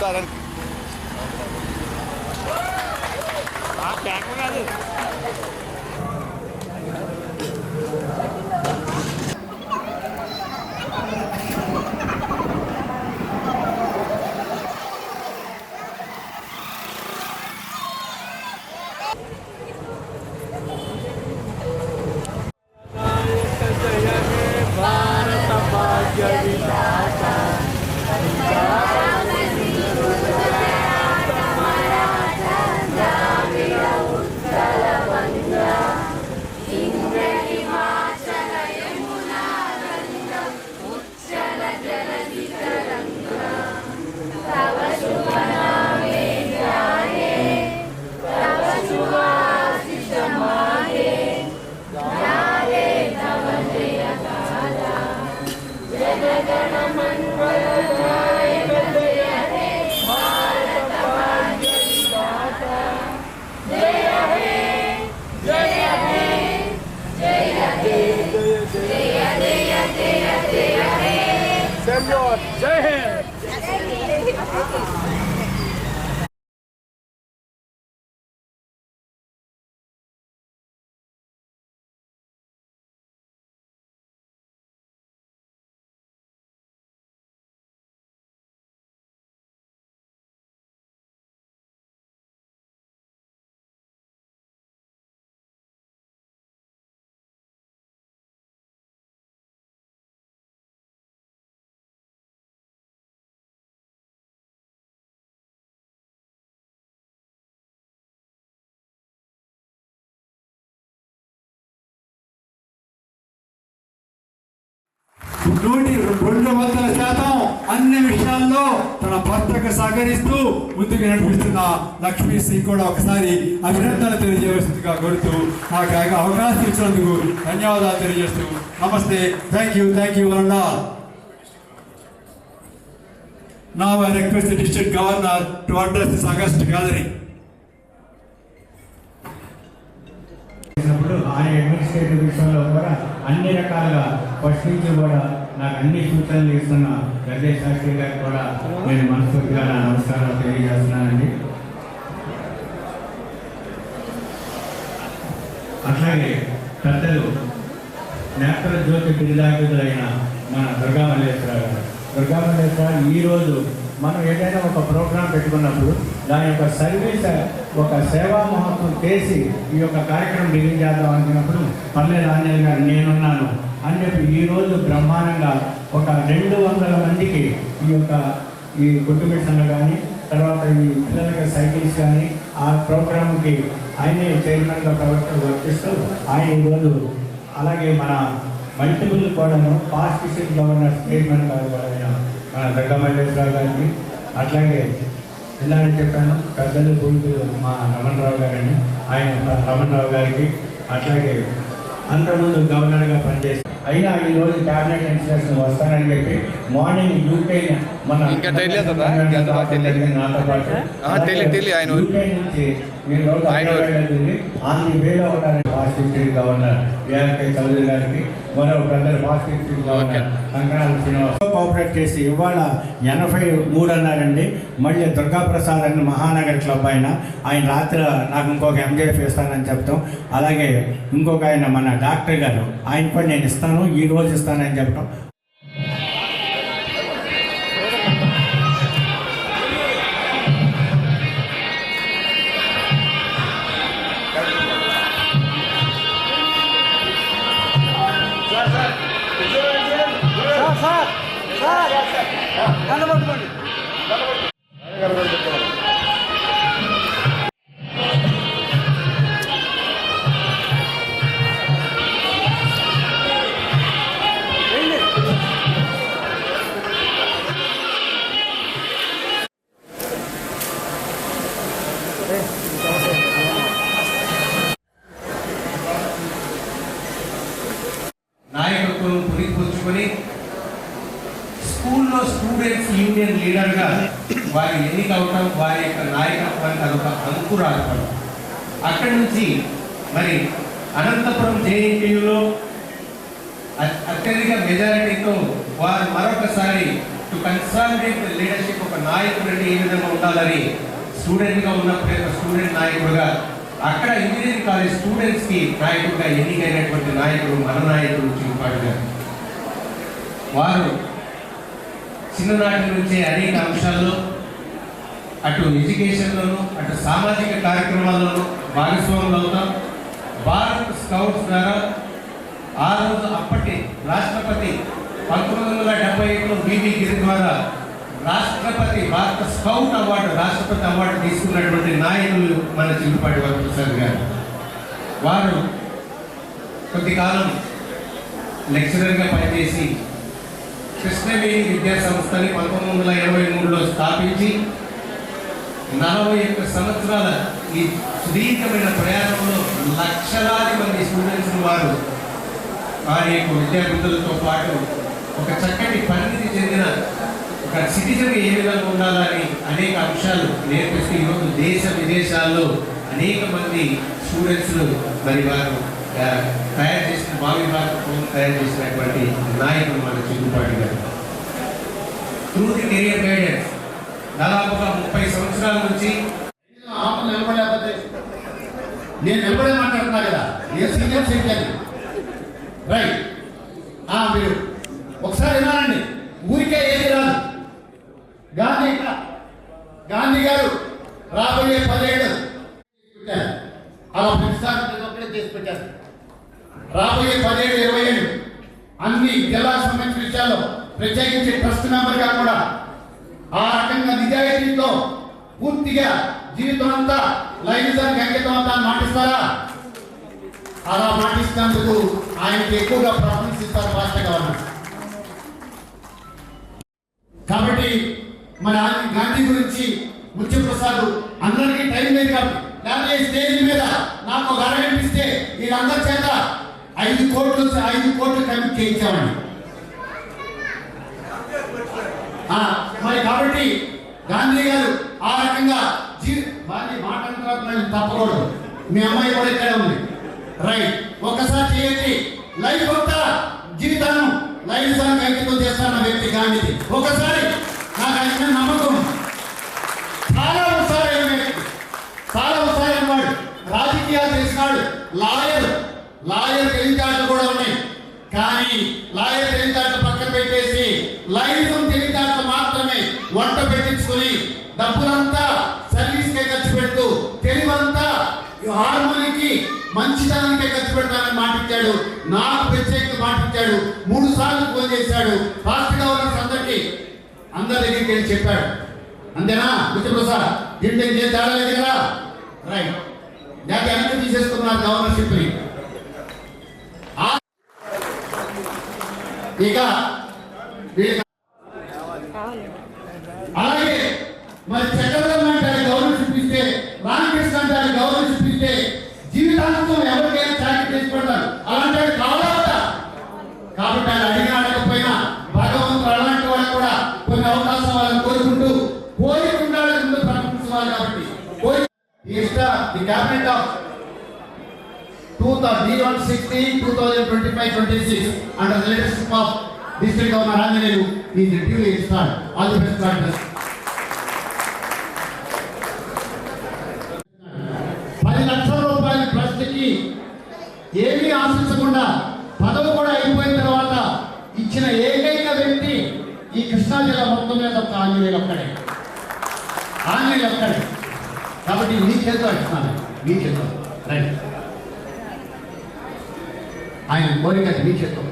कारण నూటి రెండు వందల శాతం అన్ని విషయాల్లో తన భర్తకు సహకరిస్తూ ముందుకు నడిపిస్తున్న లక్ష్మీశ్రీ కూడా ఒకసారి అభినందనలు తెలియజేయవలసిందిగా కోరుతూ నాకు అవకాశం ఇచ్చినందుకు ధన్యవాదాలు తెలియజేస్తూ నమస్తే థ్యాంక్ యూ థ్యాంక్ యూ వరణ Now I request the district governor to address this August gathering. ఆయన అడ్మినిస్ట్రేటివ్ విషయంలో కూడా అన్ని రకాలుగా ప్రశ్నించి కూడా నాకు అన్ని సూచనలు ఇస్తున్న గద్దే శాస్త్రి గారికి కూడా నేను మనస్ఫూర్తిగా నా నమస్కారాలు తెలియజేస్తున్నానండి. అట్లాగే పెద్దలు నేత్ర జ్యోతి బిరుదాకులైన మన దుర్గా మల్లేశ్వర గారు. దుర్గా మల్లేశ్వర ఈరోజు మనం ఏదైనా ఒక ప్రోగ్రాం పెట్టుకున్నప్పుడు దాని యొక్క సర్వీస్ ఒక సేవా మహత్వం చేసి ఈ యొక్క కార్యక్రమం డిజైన్ చేద్దాం అనుకున్నప్పుడు పల్లె ఆంజనేయ గారు నేనున్నాను. అని చెప్పి ఈరోజు బ్రహ్మాండంగా ఒక రెండు వందల మందికి ఈ యొక్క ఈ కుటుంబిషన్లు కానీ తర్వాత ఈ పిల్లలకి సైకిల్స్ కానీ ఆ ప్రోగ్రామ్కి ఆయనే చైర్మన్గా ప్రవర్తన వర్తిస్తూ ఆయన ఈరోజు అలాగే మన మల్టిపుల్ కూడాను పాస్ట్ డిస్ట్రిక్ట్ గవర్నర్ చైర్మన్ గారు కూడా ఆయన మన దగ్గమల్లేశ్వరరావు గారికి అట్లాగే ఇలానే చెప్పాను పెద్దలు భూమి మా రమణరావు గారని ఆయన రమణరావు గారికి అట్లాగే అంతకుముందు గవర్నర్గా పనిచేసి అయినా ఈ రోజు క్యాబినెట్ ఇన్స్ట్రక్షన్ వస్తానని చెప్పి మార్నింగ్ యూకే మన. నాతో పాటు ఆ, తెలియదు, తెలియదు. ఆయన ఊరు. యూకే నుంచి రోజు ఆయన ఫాస్ట్ డిస్ట్రిక్ట్ గవర్నర్ చౌదరి గారికి మరో brother past district governor Kankanala Srinivas cooperate చేసి ఇవాళ ఎనభై మూడు అన్నారండి. మళ్ళీ దుర్గాప్రసాద్ అని మహానగర్ క్లబ్ ఆయన ఆయన రాత్రి నాకు ఇంకొక ఎంజేఎఫ్ ఇస్తానని చెప్తాం. అలాగే ఇంకొక ఆయన మన డాక్టర్ గారు ఆయన కూడా నేను ఇస్తాను ఈ రోజు ఇస్తానని చెప్పడం నాయకత్వం పురిపుచ్చుకొని స్కూల్లో స్టూడెంట్స్ యూనియన్ లీడర్గా వారి ఎన్నిక అవటం వారి యొక్క నాయకత్వానికి అదొక అంకురార్పణం. అక్కడి నుంచి మరి అనంతపురం జేఎన్టీయులో అత్యధిక మెజారిటీతో వారు మరొకసారి టు కన్సాలిడేట్ లీడర్షిప్ ఒక నాయకుడు అంటే ఏ విధంగా ఉండాలని స్టూడెంట్గా ఉన్నప్పుడే ఒక స్టూడెంట్ నాయకుడుగా అక్కడ ఇంజనీరింగ్ కాలేజ్ స్టూడెంట్స్కి నాయకుడిగా ఎన్నికైనటువంటి నాయకుడు మన నాయకుడు చిరుపాటి గారు. వారు చిన్ననాటి నుంచే అనేక అంశాల్లో అటు ఎడ్యుకేషన్లోనూ అటు సామాజిక కార్యక్రమాల్లోనూ భాగస్వాములు అవుతాం. భారత్ స్కౌట్స్ ద్వారా ఆ రోజు అప్పటి రాష్ట్రపతి పంతొమ్మిది వందల డెబ్బై ఏడులో బీబీ గిరి ద్వారా రాష్ట్రపతి భారత స్కౌట్ అవార్డు రాష్ట్రపతి అవార్డు తీసుకున్నటువంటి నాయకులు మన చిరుపాటి వరప్రసాద్ గారు. వారు కొద్ది కాలం లెక్చరర్గా పనిచేసి కృష్ణవేణి విద్యా సంస్థని పంతొమ్మిది వందల ఇరవై మూడులో స్థాపించి నలభై ఒక్క సంవత్సరాల ఈ సుదీర్ఘమైన ప్రయాణంలో లక్షలాది మంది స్టూడెంట్స్ వారు వారి యొక్క విద్యార్థులతో పాటు ఒక చక్కటి పరిణితి చెందిన ఒక సిటిజన్ ఏ విధంగా ఉండాలని అనేక అంశాలు నేర్పిస్తూ ఈరోజు దేశ విదేశాల్లో అనేక మంది స్టూడెంట్స్ మరి వారు తయారు చేసిన బావి భారతం తయారు చేసినటువంటి నాయకుడు మన చిరుపాటి గారు. Through the career guidance. దాదాపుగా ముప్పై సంవత్సరాల నుంచి ఆపు నిలబడలేకపోతే నేను నిలబడే మాట్లాడుతున్నా కదా? నేను సీనియర్ సిటిజన్. రైట్. ఆ, మీరు ఒకసారి వినాలండి. ఊరికే ఏది రాదు. గాంధీ గాంధీ గారు రాబోయే పదిహేడు. అలా ప్రతిసారి చేసి పెట్టారు. రాబోయే పదిహేడు ఇరవై ఏడు అన్ని జిల్లాకు సంబంధించిన విషయాల్లో ప్రత్యేకించి ట్రస్ట్ మెంబర్గా కూడా ఆ రకంగా నిజాయితీతో పూర్తిగా జీవితం అంతా లైనిజానికి అంకితం అంతా మాటిస్తారా? అలా మాటిస్తున్నందుకు ఆయనకి ఎక్కువగా ప్రాఫిట్స్ ఇస్తారు రాష్ట్ర గవర్నర్. కాబట్టి మన ఆయన గాంధీ గురించి ముత్యప్రసాద్ అందరికీ టైం లేదు కాబట్టి లేకపోతే స్టేజ్ మీద నాకు ఒక అరగంట ఇస్తే వీళ్ళందరి చేత ఐదు కోట్లు ఐదు కోట్లు కమిట్ చేయించామండి మరి కాబట్టి గాంధీ గారు ఆ రకంగా జీ వారిని మాట్లాడిన తప్పకూడదు. మీ అమ్మాయి కూడా ఇక్కడే ఉంది. రైట్. ఒకసారి చేయండి. లైఫ్ అంతా జీవితాన్ని లైఫ్ సాంగ్ అంకితం చేస్తాన్న వ్యక్తి గాంధీది ఒకసారి నాకు ఆయన నమ్మకం చాలా ఉత్సాహమైన వ్యక్తి. చాలా ఉత్సాహం వాడు. రాజకీయాలు చేసినాడు. లాయర్. లాయర్ కానీ లాయర్ తెలివితేటలు పక్కన పెట్టేసి లైఫ్ తెలివితేటలు మాత్రమే వంట పెట్టించుకుని డబ్బులంతా సర్వీస్ కే ఖర్చు పెడుతూ తెలివంతా హార్మోనికి మంచితనానికే ఖర్చు పెడతానని మాటిచ్చాడు. నాకు ప్రత్యేక మాటిచ్చాడు. మూడు సార్లు ఫోన్ చేశాడు. రాష్ట్ర గవర్నర్స్ అందరికీ అందరి దగ్గరికి వెళ్ళి చెప్పాడు. అంతేనా విజయప్రసాద్ దీంట్లో ఇంకేం తేడా లేదు కదా? రైట్. లేక వెనక్కి తీసేసుకున్నారు గవర్నర్షిప్ని ఆ- ఇక వీళ్ళకి అలాగే మరి చక్రవర్తి అంటే గవర్నర్షిప్ ఇస్తే రామకృష్ణ అంటే గవర్నర్షిప్ ఇస్తే జీవితాంతం ఎవరికైనా చాకరీ చేసి పెడతారు అలాంటి వాడు కావాలా వద్దా? కాబట్టి ఆయన అడిగిన అడగకపోయినా భగవంతుడు అలాంటి వాళ్ళు కూడా కొన్ని అవకాశం వాళ్ళని కోరుకుంటూ కోరికుండాలి ముందు ప్రకటించాలి కాబట్టి కోరి the cabinet of twenty five twenty six under the of district governor Anjaneyulu ఈ పది లక్షల రూపాయల ట్రస్ట్కి ఏమీ ఆశించకుండా పదవి కూడా అయిపోయిన తర్వాత ఇచ్చిన ఏకైక వ్యక్తి ఈ కృష్ణా జిల్లా మొత్తం మీద ఒక ఆంజనేయులు ఒక్కడే. ఆంజనేయులు ఒక్కడే. కాబట్టి మీ చేతిలో ఇస్తున్నాను మీ చేతిలో. రైట్. ఆయన కోరిక అది మీ చేతిలో